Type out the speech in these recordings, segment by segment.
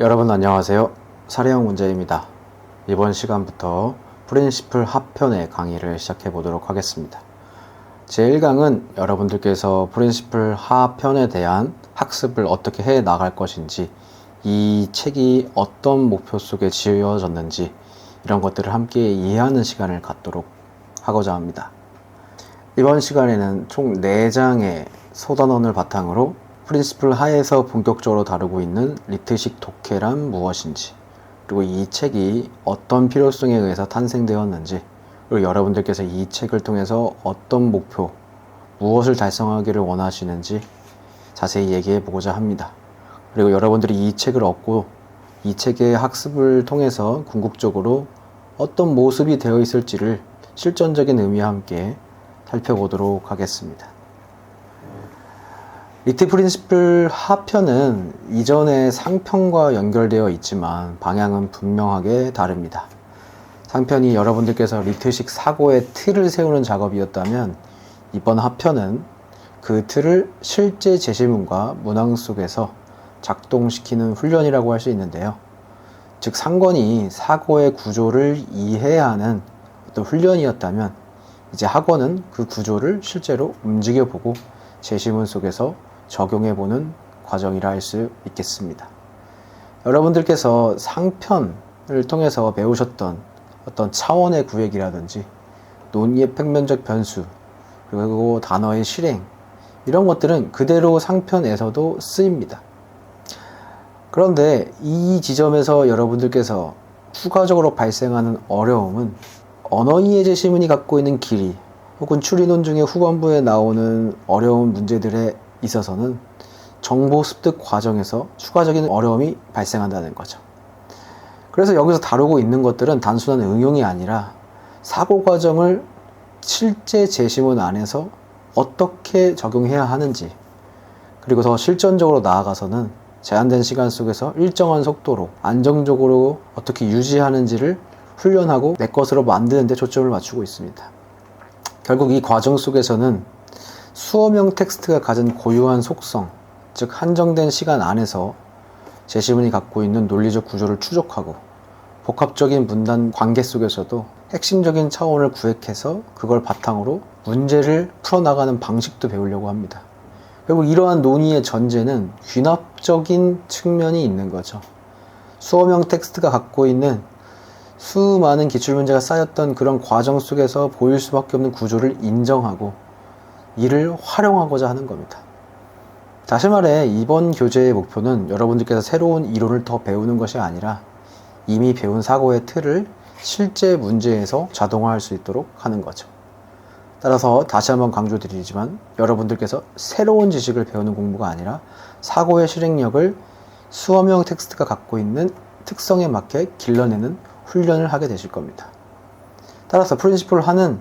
여러분 안녕하세요. 사례형 문제입니다. 이번 시간부터 프린시플 합편의 강의를 시작해 보도록 하겠습니다. 제1강은 여러분들께서 프린시플 하편에 대한 학습을 어떻게 해 나갈 것인지, 이 책이 어떤 목표 속에 지어졌는지, 이런 것들을 함께 이해하는 시간을 갖도록 하고자 합니다. 이번 시간에는 총 4장의 소단원을 바탕으로 프린시플 하에서 본격적으로 다루고 있는 리트식 독해란 무엇인지, 그리고 이 책이 어떤 필요성에 의해서 탄생되었는지, 그리고 여러분들께서 이 책을 통해서 어떤 목표, 무엇을 달성하기를 원하시는지 자세히 얘기해 보고자 합니다. 그리고 여러분들이 이 책을 얻고 이 책의 학습을 통해서 궁극적으로 어떤 모습이 되어 있을지를 실전적인 의미와 함께 살펴보도록 하겠습니다. 리트 프린시플 하편은 이전의 상편과 연결되어 있지만 방향은 분명하게 다릅니다. 상편이 여러분들께서 리트식 사고의 틀을 세우는 작업이었다면 이번 하편은 그 틀을 실제 제시문과 문항 속에서 작동시키는 훈련이라고 할 수 있는데요. 즉 상권이 사고의 구조를 이해하는 어떤 훈련이었다면 이제 학원은 그 구조를 실제로 움직여보고 제시문 속에서 적용해보는 과정이라 할 수 있겠습니다. 여러분들께서 상편을 통해서 배우셨던 어떤 차원의 구획이라든지 논의의 평면적 변수 그리고 단어의 실행 이런 것들은 그대로 상편에서도 쓰입니다. 그런데 이 지점에서 여러분들께서 추가적으로 발생하는 어려움은 언어이해 제시문이 갖고 있는 길이 혹은 추리논 중에 후반부에 나오는 어려운 문제들에 있어서는 정보 습득 과정에서 추가적인 어려움이 발생한다는 거죠. 그래서 여기서 다루고 있는 것들은 단순한 응용이 아니라 사고 과정을 실제 제시문 안에서 어떻게 적용해야 하는지 그리고 더 실전적으로 나아가서는 제한된 시간 속에서 일정한 속도로 안정적으로 어떻게 유지하는지를 훈련하고 내 것으로 만드는 데 초점을 맞추고 있습니다. 결국 이 과정 속에서는 수어명 텍스트가 가진 고유한 속성, 즉 한정된 시간 안에서 제시문이 갖고 있는 논리적 구조를 추적하고 복합적인 문단 관계 속에서도 핵심적인 차원을 구획해서 그걸 바탕으로 문제를 풀어나가는 방식도 배우려고 합니다. 결국 이러한 논의의 전제는 귀납적인 측면이 있는 거죠. 수어명 텍스트가 갖고 있는 수많은 기출문제가 쌓였던 그런 과정 속에서 보일 수밖에 없는 구조를 인정하고 이를 활용하고자 하는 겁니다. 다시 말해 이번 교재의 목표는 여러분들께서 새로운 이론을 더 배우는 것이 아니라 이미 배운 사고의 틀을 실제 문제에서 자동화할 수 있도록 하는 거죠. 따라서 다시 한번 강조드리지만 여러분들께서 새로운 지식을 배우는 공부가 아니라 사고의 실행력을 수어명 텍스트가 갖고 있는 특성에 맞게 길러내는 훈련을 하게 되실 겁니다. 따라서 프린시플 하는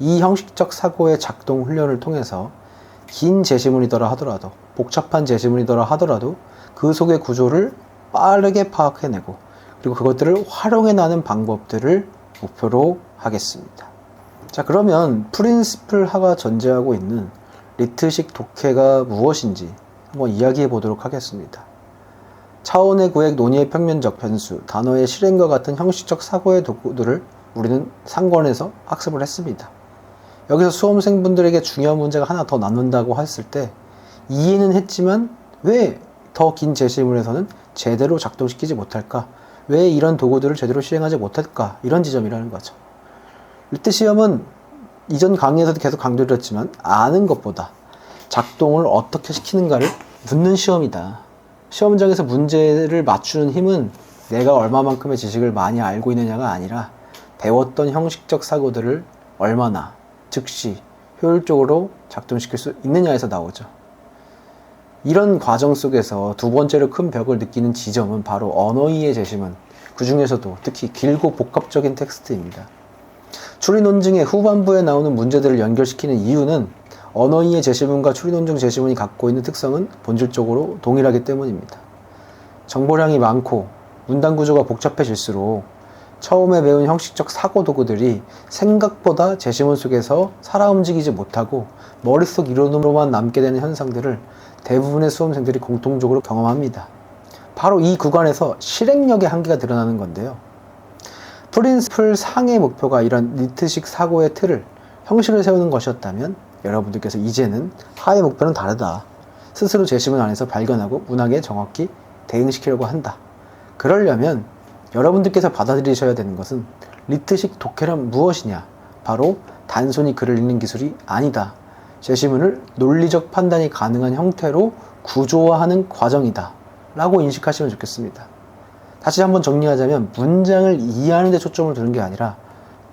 이 형식적 사고의 작동 훈련을 통해서 긴 제시문이더라 하더라도 복잡한 제시문이더라 하더라도 그 속의 구조를 빠르게 파악해내고 그리고 그것들을 활용해나는 방법들을 목표로 하겠습니다. 자 그러면 프린시플 하가 전제하고 있는 리트식 독해가 무엇인지 한번 이야기해 보도록 하겠습니다. 차원의 구획 논의의 평면적 변수, 단어의 실행과 같은 형식적 사고의 도구들을 우리는 상권에서 학습을 했습니다. 여기서 수험생분들에게 중요한 문제가 하나 더 남는다고 했을 때 이해는 했지만 왜 더 긴 제시문에서는 제대로 작동시키지 못할까? 왜 이런 도구들을 제대로 실행하지 못할까? 이런 지점이라는 거죠. 리트 시험은 이전 강의에서도 계속 강조드렸지만 아는 것보다 작동을 어떻게 시키는가를 묻는 시험이다. 시험장에서 문제를 맞추는 힘은 내가 얼마만큼의 지식을 많이 알고 있느냐가 아니라 배웠던 형식적 사고들을 얼마나 즉시 효율적으로 작동시킬 수 있느냐에서 나오죠. 이런 과정 속에서 두 번째로 큰 벽을 느끼는 지점은 바로 언어이해 제시문, 그 중에서도 특히 길고 복합적인 텍스트입니다. 추리 논증의 후반부에 나오는 문제들을 연결시키는 이유는 언어이해 제시문과 추리 논증 제시문이 갖고 있는 특성은 본질적으로 동일하기 때문입니다. 정보량이 많고 문단 구조가 복잡해질수록 처음에 배운 형식적 사고 도구들이 생각보다 제시문 속에서 살아 움직이지 못하고 머릿속 이론으로만 남게 되는 현상들을 대부분의 수험생들이 공통적으로 경험합니다. 바로 이 구간에서 실행력의 한계가 드러나는 건데요. 프린스플 상의 목표가 이런 니트식 사고의 틀을 형식을 세우는 것이었다면 여러분들께서 이제는 하의 목표는 다르다. 스스로 재심을 안에서 발견하고 문학에 정확히 대응시키려고 한다. 그러려면 여러분들께서 받아들이셔야 되는 것은 리트식 독해란 무엇이냐? 바로 단순히 글을 읽는 기술이 아니다. 제시문을 논리적 판단이 가능한 형태로 구조화하는 과정이다. 라고 인식하시면 좋겠습니다. 다시 한번 정리하자면 문장을 이해하는 데 초점을 두는 게 아니라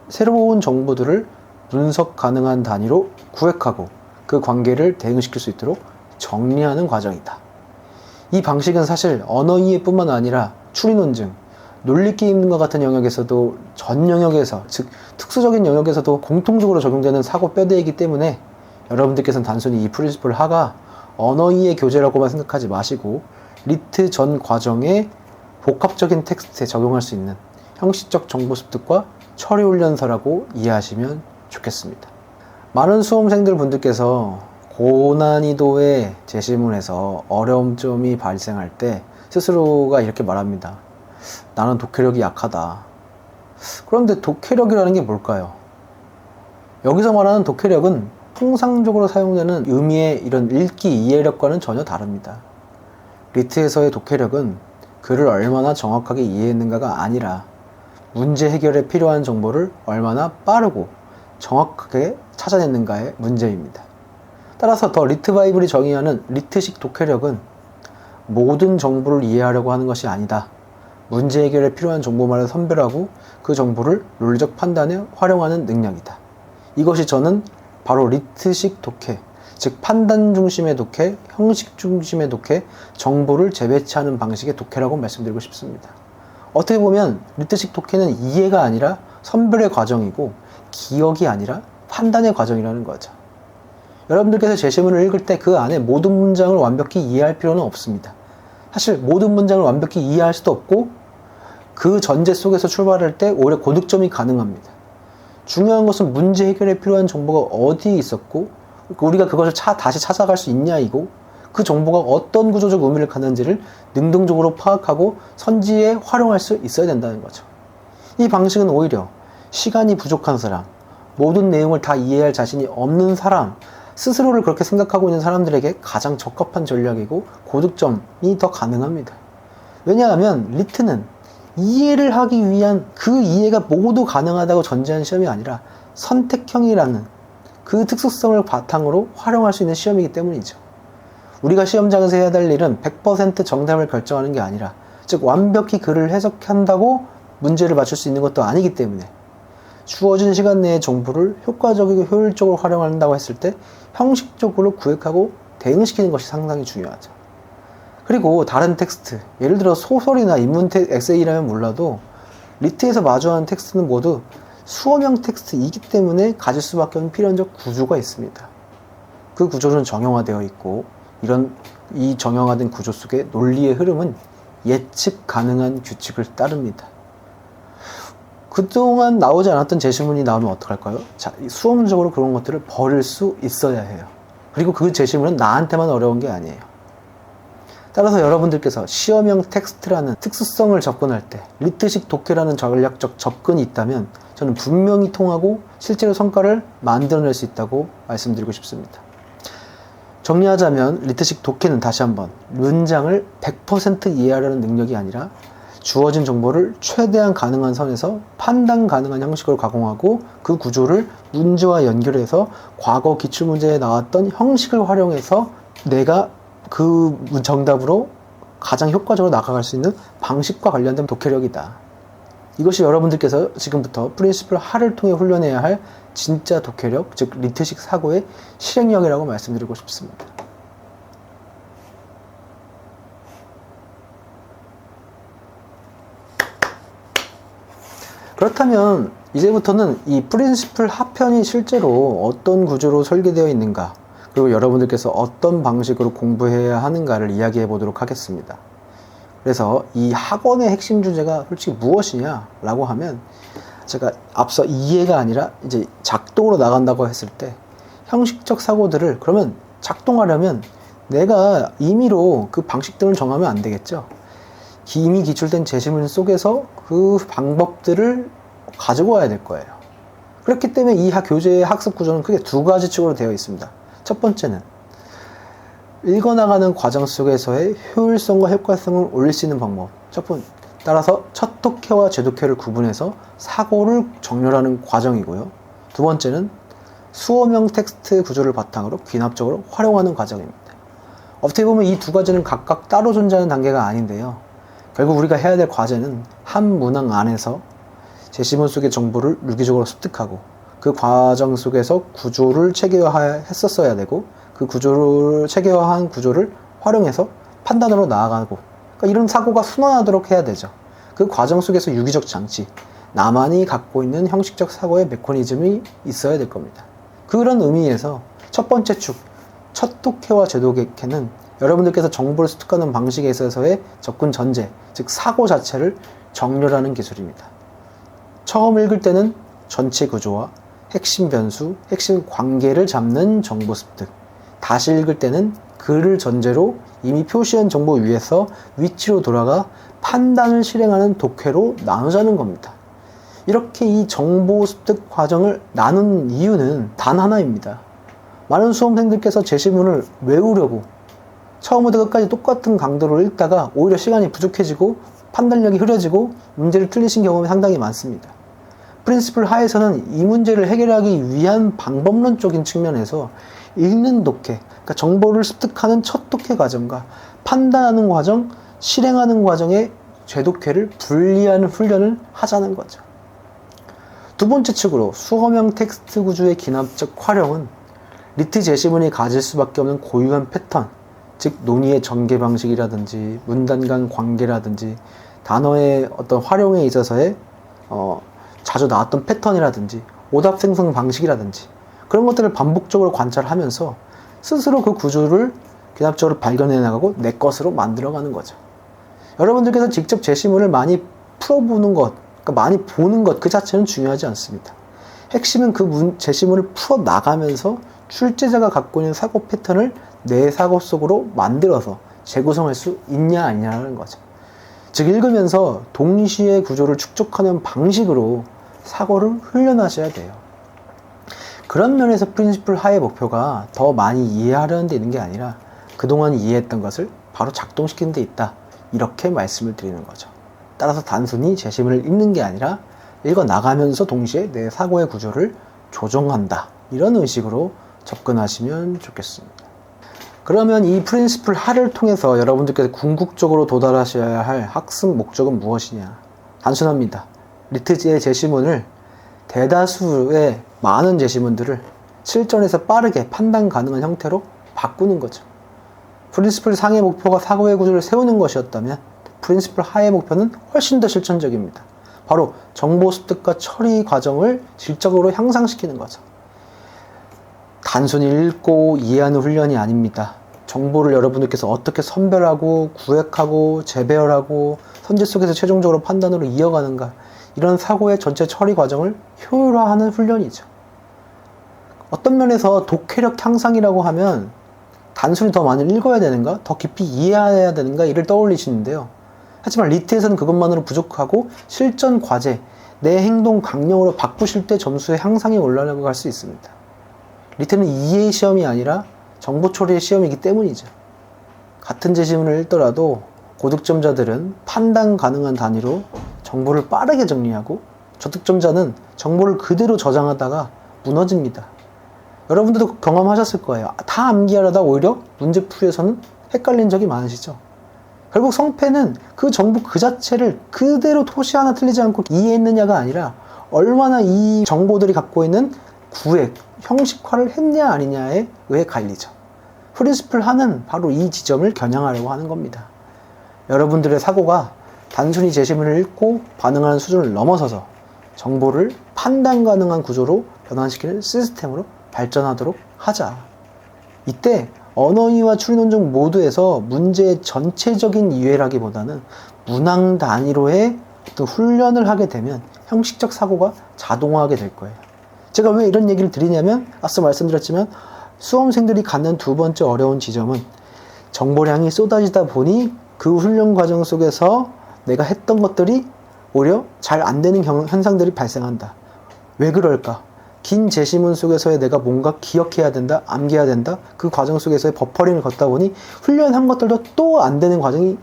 새로운 정보들을 분석 가능한 단위로 구획하고 그 관계를 대응시킬 수 있도록 정리하는 과정이다. 이 방식은 사실 언어 이해뿐만 아니라 추리 논증, 논리 게임과 같은 영역에서도 전 영역에서 즉 특수적인 영역에서도 공통적으로 적용되는 사고 뼈대이기 때문에 여러분들께서는 단순히 이 프린시플 하가 언어 이해 교재라고만 생각하지 마시고 리트 전 과정에 복합적인 텍스트에 적용할 수 있는 형식적 정보 습득과 처리 훈련서라고 이해하시면 좋겠습니다. 많은 수험생들 분들께서 고난이도의 제시문에서 어려움 점이 발생할 때 스스로가 이렇게 말합니다. 나는 독해력이 약하다. 그런데 독해력이라는 게 뭘까요? 여기서 말하는 독해력은 통상적으로 사용되는 의미의 이런 읽기 이해력과는 전혀 다릅니다. 리트에서의 독해력은 글을 얼마나 정확하게 이해했는가가 아니라 문제 해결에 필요한 정보를 얼마나 빠르고 정확하게 찾아냈는가의 문제입니다. 따라서 더 리트 바이블이 정의하는 리트식 독해력은 모든 정보를 이해하려고 하는 것이 아니다. 문제 해결에 필요한 정보만을 선별하고 그 정보를 논리적 판단에 활용하는 능력이다. 이것이 저는 바로 리트식 독해, 즉 판단 중심의 독해, 형식 중심의 독해, 정보를 재배치하는 방식의 독해라고 말씀드리고 싶습니다. 어떻게 보면 리트식 독해는 이해가 아니라 선별의 과정이고 기억이 아니라 판단의 과정이라는 거죠. 여러분들께서 제시문을 읽을 때 그 안에 모든 문장을 완벽히 이해할 필요는 없습니다. 사실 모든 문장을 완벽히 이해할 수도 없고 그 전제 속에서 출발할 때 오히려 고득점이 가능합니다. 중요한 것은 문제 해결에 필요한 정보가 어디에 있었고 우리가 그것을 차, 다시 찾아갈 수 있냐 이고 그 정보가 어떤 구조적 의미를 갖는지를 능동적으로 파악하고 선지에 활용할 수 있어야 된다는 거죠. 이 방식은 오히려 시간이 부족한 사람, 모든 내용을 다 이해할 자신이 없는 사람, 스스로를 그렇게 생각하고 있는 사람들에게 가장 적합한 전략이고 고득점이 더 가능합니다. 왜냐하면 리트는 이해를 하기 위한 그 이해가 모두 가능하다고 전제한 시험이 아니라 선택형이라는 그 특수성을 바탕으로 활용할 수 있는 시험이기 때문이죠. 우리가 시험장에서 해야 될 일은 100% 정답을 결정하는 게 아니라 즉 완벽히 글을 해석한다고 문제를 맞출 수 있는 것도 아니기 때문에 주어진 시간 내의 정보를 효과적이고 효율적으로 활용한다고 했을 때 형식적으로 구획하고 대응시키는 것이 상당히 중요하죠. 그리고 다른 텍스트, 예를 들어 소설이나 인문 에세이라면 몰라도 리트에서 마주하는 텍스트는 모두 수어명 텍스트이기 때문에 가질 수밖에 없는 필연적 구조가 있습니다. 그 구조는 정형화되어 있고 이런 이 정형화된 구조 속의 논리의 흐름은 예측 가능한 규칙을 따릅니다. 그동안 나오지 않았던 제시문이 나오면 어떡할까요? 자, 수험적으로 그런 것들을 버릴 수 있어야 해요. 그리고 그 제시문은 나한테만 어려운 게 아니에요. 따라서 여러분들께서 시험형 텍스트라는 특수성을 접근할 때 리트식 독해라는 전략적 접근이 있다면 저는 분명히 통하고 실제로 성과를 만들어낼 수 있다고 말씀드리고 싶습니다. 정리하자면 리트식 독해는 다시 한번 문장을 100% 이해하려는 능력이 아니라 주어진 정보를 최대한 가능한 선에서 판단 가능한 형식으로 가공하고 그 구조를 문제와 연결해서 과거 기출문제에 나왔던 형식을 활용해서 내가 그 정답으로 가장 효과적으로 나아갈 수 있는 방식과 관련된 독해력이다. 이것이 여러분들께서 지금부터 프린시플 하를 통해 훈련해야 할 진짜 독해력, 즉 리트식 사고의 실행력이라고 말씀드리고 싶습니다. 그렇다면 이제부터는 이 프린시플 하편이 실제로 어떤 구조로 설계되어 있는가 그리고 여러분들께서 어떤 방식으로 공부해야 하는가를 이야기해 보도록 하겠습니다. 그래서 이 학원의 핵심 주제가 솔직히 무엇이냐라고 하면 제가 앞서 이해가 아니라 이제 작동으로 나간다고 했을 때 형식적 사고들을 그러면 작동하려면 내가 임의로 그 방식들을 정하면 안 되겠죠. 이미 기출된 제시문 속에서 그 방법들을 가지고 와야 될 거예요. 그렇기 때문에 이 학- 교재의 학습 구조는 크게 두 가지 축으로 되어 있습니다. 첫 번째는 읽어나가는 과정 속에서의 효율성과 효과성을 올릴 수 있는 방법. 첫 번, 따라서 첫 독해와 재독해를 구분해서 사고를 정렬하는 과정이고요. 두 번째는 수어명 텍스트 구조를 바탕으로 귀납적으로 활용하는 과정입니다. 어떻게 보면 이 두 가지는 각각 따로 존재하는 단계가 아닌데요. 결국 우리가 해야 될 과제는 한 문항 안에서 제시문 속의 정보를 유기적으로 습득하고 그 과정 속에서 구조를 체계화했었어야 되고 그 구조를 체계화한 구조를 활용해서 판단으로 나아가고 그러니까 이런 사고가 순환하도록 해야 되죠. 그 과정 속에서 유기적 장치, 나만이 갖고 있는 형식적 사고의 메커니즘이 있어야 될 겁니다. 그런 의미에서 첫 번째 축, 첫 독해와 재독해는 여러분들께서 정보를 습득하는 방식에 있어서의 접근 전제, 즉 사고 자체를 정렬하는 기술입니다. 처음 읽을 때는 전체 구조와 핵심 변수, 핵심 관계를 잡는 정보 습득. 다시 읽을 때는 글을 전제로 이미 표시한 정보 위에서 위치로 돌아가 판단을 실행하는 독해로 나누자는 겁니다. 이렇게 이 정보 습득 과정을 나눈 이유는 단 하나입니다. 많은 수험생들께서 제시문을 외우려고 처음부터 끝까지 똑같은 강도로 읽다가 오히려 시간이 부족해지고 판단력이 흐려지고 문제를 틀리신 경험이 상당히 많습니다. 프린시플 하에서는 이 문제를 해결하기 위한 방법론적인 측면에서 읽는 독해, 그러니까 정보를 습득하는 첫 독해 과정과 판단하는 과정, 실행하는 과정의 재독해를 분리하는 훈련을 하자는 거죠. 두 번째 측으로 수어명 텍스트 구조의 기납적 활용은 리트 제시문이 가질 수밖에 없는 고유한 패턴, 즉 논의의 전개 방식이라든지 문단 간 관계라든지 단어의 어떤 활용에 있어서의 어, 자주 나왔던 패턴이라든지 오답 생성 방식이라든지 그런 것들을 반복적으로 관찰하면서 스스로 그 구조를 기납적으로 발견해 나가고 내 것으로 만들어가는 거죠. 여러분들께서 직접 제시문을 많이 풀어보는 것, 그러니까 많이 보는 것 그 자체는 중요하지 않습니다. 핵심은 그 문, 제시문을 풀어 나가면서 출제자가 갖고 있는 사고 패턴을 내 사고 속으로 만들어서 재구성할 수 있냐 아니냐는 거죠. 즉 읽으면서 동시에 구조를 축적하는 방식으로 사고를 훈련하셔야 돼요. 그런 면에서 프린시플 하의 목표가 더 많이 이해하려는 데 있는 게 아니라 그동안 이해했던 것을 바로 작동시키는 데 있다. 이렇게 말씀을 드리는 거죠. 따라서 단순히 제시문을 읽는 게 아니라 읽어 나가면서 동시에 내 사고의 구조를 조정한다. 이런 의식으로 접근하시면 좋겠습니다. 그러면 이 프린시플 하를 통해서 여러분들께서 궁극적으로 도달하셔야 할 학습 목적은 무엇이냐? 단순합니다. 리트지의 제시문을 대다수의 많은 제시문들을 실전에서 빠르게 판단 가능한 형태로 바꾸는 거죠. 프린시플 상의 목표가 사고의 구조를 세우는 것이었다면 프린시플 하의 목표는 훨씬 더 실천적입니다. 바로 정보 습득과 처리 과정을 질적으로 향상시키는 거죠. 단순히 읽고 이해하는 훈련이 아닙니다. 정보를 여러분들께서 어떻게 선별하고 구획하고 재배열하고 선지 속에서 최종적으로 판단으로 이어가는가 이런 사고의 전체 처리 과정을 효율화하는 훈련이죠. 어떤 면에서 독해력 향상이라고 하면 단순히 더 많이 읽어야 되는가, 더 깊이 이해해야 되는가 이를 떠올리시는데요. 하지만 리트에서는 그것만으로 부족하고 실전 과제, 내 행동 강령으로 바꾸실 때 점수의 향상이 올라갈 수 있습니다. 리트는 이해 시험이 아니라 정보 처리의 시험이기 때문이죠. 같은 제시문을 읽더라도 고득점자들은 판단 가능한 단위로 정보를 빠르게 정리하고 저득점자는 정보를 그대로 저장하다가 무너집니다. 여러분들도 경험하셨을 거예요. 다 암기하려다 오히려 문제 풀이에서는 헷갈린 적이 많으시죠. 결국 성패는 그 정보 그 자체를 그대로 토시 하나 틀리지 않고 이해했느냐가 아니라 얼마나 이 정보들이 갖고 있는 구획, 형식화를 했냐 아니냐에 의해 갈리죠. 프린스플 하는 바로 이 지점을 겨냥하려고 하는 겁니다. 여러분들의 사고가 단순히 제시문을 읽고 반응하는 수준을 넘어서서 정보를 판단 가능한 구조로 변환시키는 시스템으로 발전하도록 하자. 이때 언어이와 추리논증 모두에서 문제의 전체적인 이해라기보다는 문항 단위로의 어떤 훈련을 하게 되면 형식적 사고가 자동화하게 될 거예요. 제가 왜 이런 얘기를 드리냐면 앞서 말씀드렸지만 수험생들이 갖는 두 번째 어려운 지점은 정보량이 쏟아지다 보니 그 훈련 과정 속에서 내가 했던 것들이 오히려 잘 안 되는 경- 현상들이 발생한다. 왜 그럴까? 긴 제시문 속에서의 내가 뭔가 기억해야 된다, 암기해야 된다. 그 과정 속에서의 버퍼링을 걷다 보니 훈련한 것들도 또 안 되는 과정이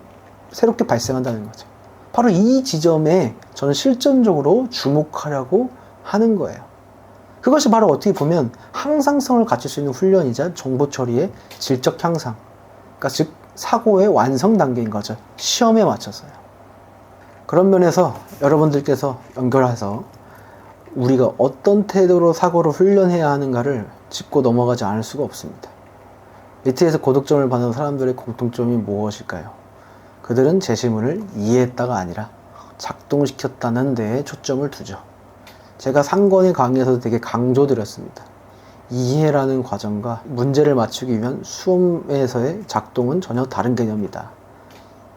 새롭게 발생한다는 거죠. 바로 이 지점에 저는 실전적으로 주목하려고 하는 거예요. 그것이 바로 어떻게 보면 항상성을 갖출 수 있는 훈련이자 정보 처리의 질적 향상. 그러니까 즉 사고의 완성 단계인 거죠. 시험에 맞춰서요. 그런 면에서 여러분들께서 연결해서 우리가 어떤 태도로 사고를 훈련해야 하는가를 짚고 넘어가지 않을 수가 없습니다. 리트에서 고득점을 받는 사람들의 공통점이 무엇일까요? 그들은 제시문을 이해했다가 아니라 작동시켰다는 데에 초점을 두죠. 제가 상권의 강의에서도 되게 강조드렸습니다. 이해라는 과정과 문제를 맞추기 위한 수험에서의 작동은 전혀 다른 개념이다.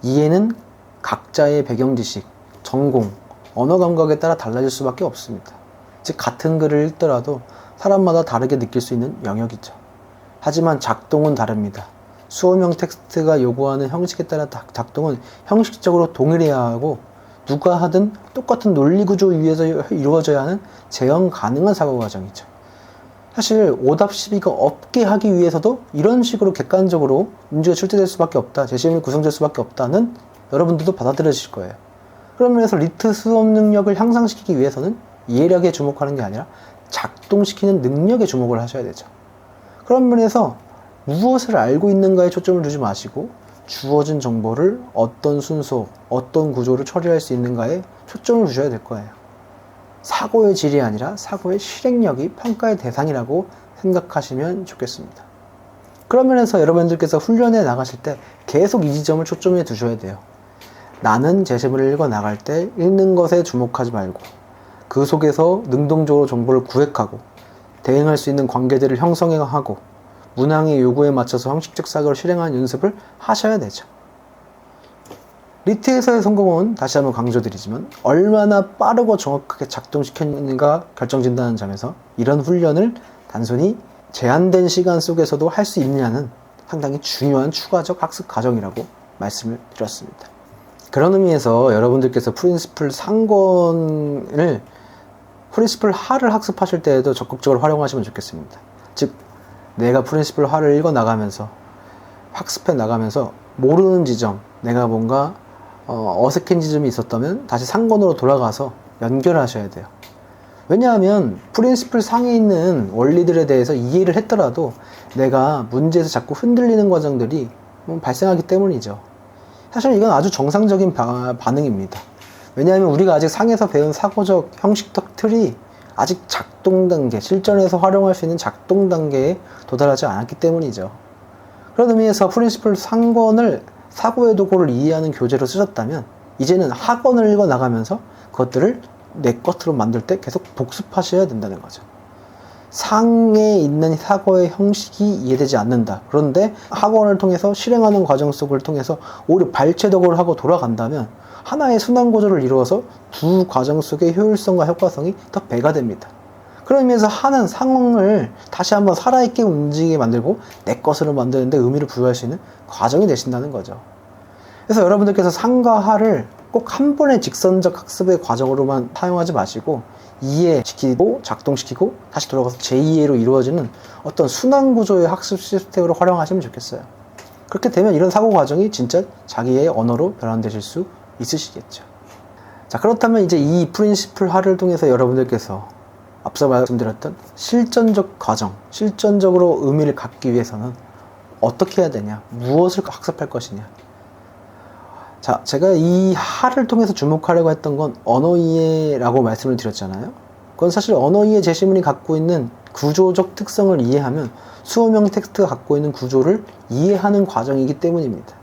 이해는 각자의 배경 지식, 전공, 언어 감각에 따라 달라질 수밖에 없습니다. 즉 같은 글을 읽더라도 사람마다 다르게 느낄 수 있는 영역이죠. 하지만 작동은 다릅니다. 수험형 텍스트가 요구하는 형식에 따라 다- 작동은 형식적으로 동일해야 하고 누가 하든 똑같은 논리 구조 위에서 이루어져야 하는 재현 가능한 사고 과정이죠. 사실 오답 시비가 없게 하기 위해서도 이런 식으로 객관적으로 문제가 출제될 수밖에 없다, 재시험이 구성될 수밖에 없다는 여러분들도 받아들여질 거예요. 그런 면에서 리트 수업 능력을 향상시키기 위해서는 이해력에 주목하는 게 아니라 작동시키는 능력에 주목을 하셔야 되죠. 그런 면에서 무엇을 알고 있는가에 초점을 두지 마시고 주어진 정보를 어떤 순서, 어떤 구조를 처리할 수 있는가에 초점을 두셔야 될 거예요. 사고의 질이 아니라 사고의 실행력이 평가의 대상이라고 생각하시면 좋겠습니다. 그런 면에서 여러분들께서 훈련에 나가실 때 계속 이 지점을 초점에 두셔야 돼요. 나는 제시문을 읽어 나갈 때 읽는 것에 주목하지 말고 그 속에서 능동적으로 정보를 구획하고 대응할 수 있는 관계들을 형성하고 문항의 요구에 맞춰서 형식적 사고를 실행하는 연습을 하셔야 되죠. 리트에서의 성공은 다시 한번 강조드리지만 얼마나 빠르고 정확하게 작동시켰는가 결정진다는 점에서 이런 훈련을 단순히 제한된 시간 속에서도 할 수 있느냐는 상당히 중요한 추가적 학습 과정이라고 말씀을 드렸습니다. 그런 의미에서 여러분들께서 프린시플 상권을 프린시플 하를 학습하실 때에도 적극적으로 활용하시면 좋겠습니다. 즉, 내가 프린시플 하를 읽어 나가면서 학습해 나가면서 모르는 지점, 내가 뭔가 어, 어색한 지점이 있었다면 다시 상권으로 돌아가서 연결하셔야 돼요. 왜냐하면 프린시플 상에 있는 원리들에 대해서 이해를 했더라도 내가 문제에서 자꾸 흔들리는 과정들이 뭐 발생하기 때문이죠. 사실 이건 아주 정상적인 바- 반응입니다. 왜냐하면 우리가 아직 상에서 배운 사고적 형식적 틀이 아직 작동 단계, 실전에서 활용할 수 있는 작동 단계에 도달하지 않았기 때문이죠. 그런 의미에서 프린시플 상권을 사고의 도구를 이해하는 교재로 쓰셨다면 이제는 학원을 읽어 나가면서 그것들을 내 것으로 만들 때 계속 복습하셔야 된다는 거죠. 상에 있는 사고의 형식이 이해되지 않는다. 그런데 학원을 통해서 실행하는 과정 속을 통해서 오히려 발췌독을 하고 돌아간다면 하나의 순환 구조를 이루어서 두 과정 속의 효율성과 효과성이 더 배가 됩니다. 의미에서 하는 상황을 다시 한번 살아있게 움직이게 만들고 내 것으로 만드는데 의미를 부여할 수 있는 과정이 되신다는 거죠. 그래서 여러분들께서 상과 하를 꼭 한 번의 직선적 학습의 과정으로만 사용하지 마시고 이해시키고 작동시키고 다시 돌아가서 제2회로 이루어지는 어떤 순환 구조의 학습 시스템으로 활용하시면 좋겠어요. 그렇게 되면 이런 사고 과정이 진짜 자기의 언어로 변환되실 수 있으시겠죠. 자, 그렇다면 이제 이 프린시플 하를 통해서 여러분들께서 앞서 말씀드렸던 실전적 과정, 실전적으로 의미를 갖기 위해서는 어떻게 해야 되냐, 무엇을 학습할 것이냐. 자, 제가 이 하를 통해서 주목하려고 했던 건 언어 이해라고 말씀을 드렸잖아요. 그건 사실 언어 이해 제시문이 갖고 있는 구조적 특성을 이해하면 수험형 텍스트가 갖고 있는 구조를 이해하는 과정이기 때문입니다.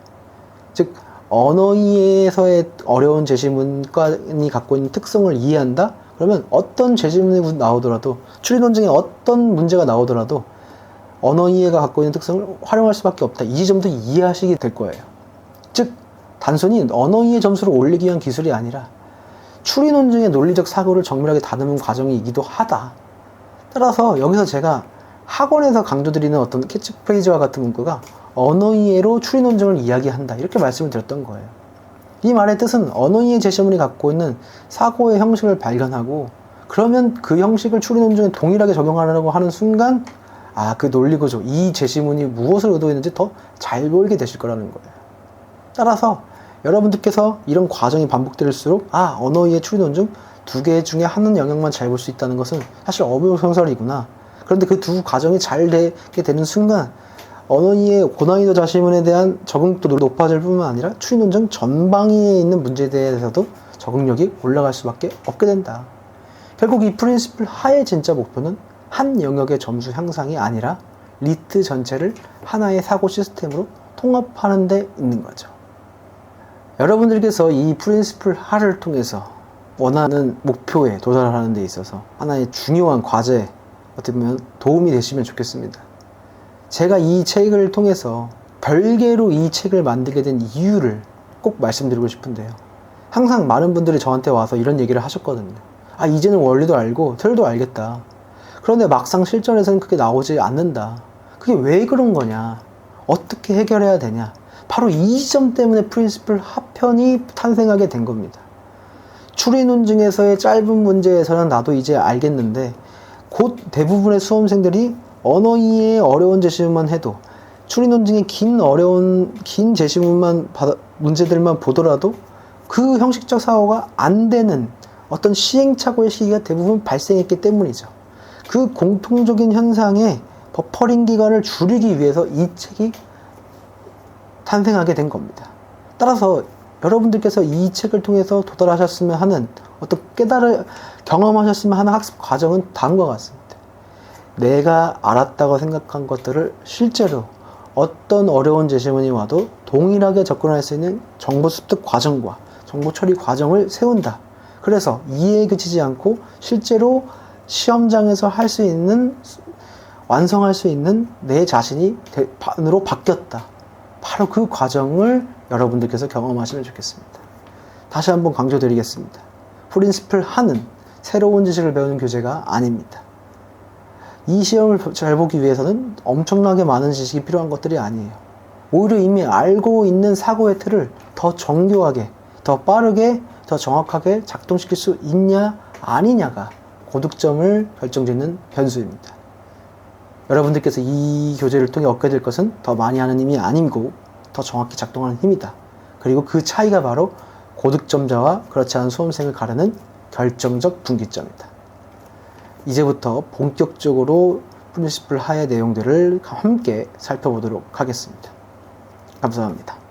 즉, 언어 이해에서의 어려운 제시문이 갖고 있는 특성을 이해한다? 그러면 어떤 제시문이 나오더라도, 추리 논증에 어떤 문제가 나오더라도 언어 이해가 갖고 있는 특성을 활용할 수밖에 없다. 이 지점도 이해하시게 될 거예요. 즉, 단순히 언어 이해 점수를 올리기 위한 기술이 아니라 추리 논증의 논리적 사고를 정밀하게 다듬는 과정이기도 하다. 따라서 여기서 제가 학원에서 강조드리는 어떤 캐치프레이즈와 같은 문구가 언어 이해로 추리 논증을 이야기한다. 이렇게 말씀을 드렸던 거예요. 이 말의 뜻은 언어이해 제시문이 갖고 있는 사고의 형식을 발견하고 그러면 그 형식을 추리논 중에 동일하게 적용하려고 하는 순간 아 그 논리 구조 이 제시문이 무엇을 의도했는지 더 잘 보이게 되실 거라는 거예요. 따라서 여러분들께서 이런 과정이 반복될수록 아 언어이해 추리논 중두 개 중에 하는 영역만 잘 볼 수 있다는 것은 사실 어불성설이구나. 그런데 그 두 과정이 잘 되게 되는 순간 언어이해 고난이도 자시문에 대한 적응도도 높아질 뿐만 아니라 추리논 중 전방위에 있는 문제에 대해서도 적응력이 올라갈 수밖에 없게 된다. 결국 이 프린시플 하의 진짜 목표는 한 영역의 점수 향상이 아니라 리트 전체를 하나의 사고 시스템으로 통합하는 데 있는 거죠. 여러분들께서 이 프린시플 하를 통해서 원하는 목표에 도달하는 데 있어서 하나의 중요한 과제 어떻게 보면 도움이 되시면 좋겠습니다. 제가 이 책을 통해서 별개로 이 책을 만들게 된 이유를 꼭 말씀드리고 싶은데요. 항상 많은 분들이 저한테 와서 이런 얘기를 하셨거든요. 아, 이제는 원리도 알고 틀도 알겠다. 그런데 막상 실전에서는 그게 나오지 않는다. 그게 왜 그런 거냐? 어떻게 해결해야 되냐? 바로 이 점 때문에 프린시플 하편이 탄생하게 된 겁니다. 추리 논증에서의 짧은 문제에서는 나도 이제 알겠는데 곧 대부분의 수험생들이 언어 이해의 어려운 제시문만 해도 추리 논증의 긴 어려운 긴 제시문만 받아- 문제들만 보더라도 그 형식적 사고가 안 되는 어떤 시행착오의 시기가 대부분 발생했기 때문이죠. 그 공통적인 현상의 버퍼링 기간을 줄이기 위해서 이 책이 탄생하게 된 겁니다. 따라서 여러분들께서 이 책을 통해서 도달하셨으면 하는 어떤 깨달을 경험하셨으면 하는 학습 과정은 다음과 같습니다. 내가 알았다고 생각한 것들을 실제로 어떤 어려운 제시문이 와도 동일하게 접근할 수 있는 정보 습득 과정과 정보 처리 과정을 세운다. 그래서 이해에 그치지 않고 실제로 시험장에서 할 수 있는 완성할 수 있는 내 자신이 대- 반으로 바뀌었다. 바로 그 과정을 여러분들께서 경험하시면 좋겠습니다. 다시 한번 강조드리겠습니다. 프린시플 하는 새로운 지식을 배우는 교재가 아닙니다. 이 시험을 잘 보기 위해서는 엄청나게 많은 지식이 필요한 것들이 아니에요. 오히려 이미 알고 있는 사고의 틀을 더 정교하게, 더 빠르게, 더 정확하게 작동시킬 수 있냐, 아니냐가 고득점을 결정짓는 변수입니다. 여러분들께서 이 교재를 통해 얻게 될 것은 더 많이 하는 힘이 아니고 더 정확히 작동하는 힘이다. 그리고 그 차이가 바로 고득점자와 그렇지 않은 수험생을 가르는 결정적 분기점이다. 이제부터 본격적으로 프린시플 하의 내용들을 함께 살펴보도록 하겠습니다. 감사합니다.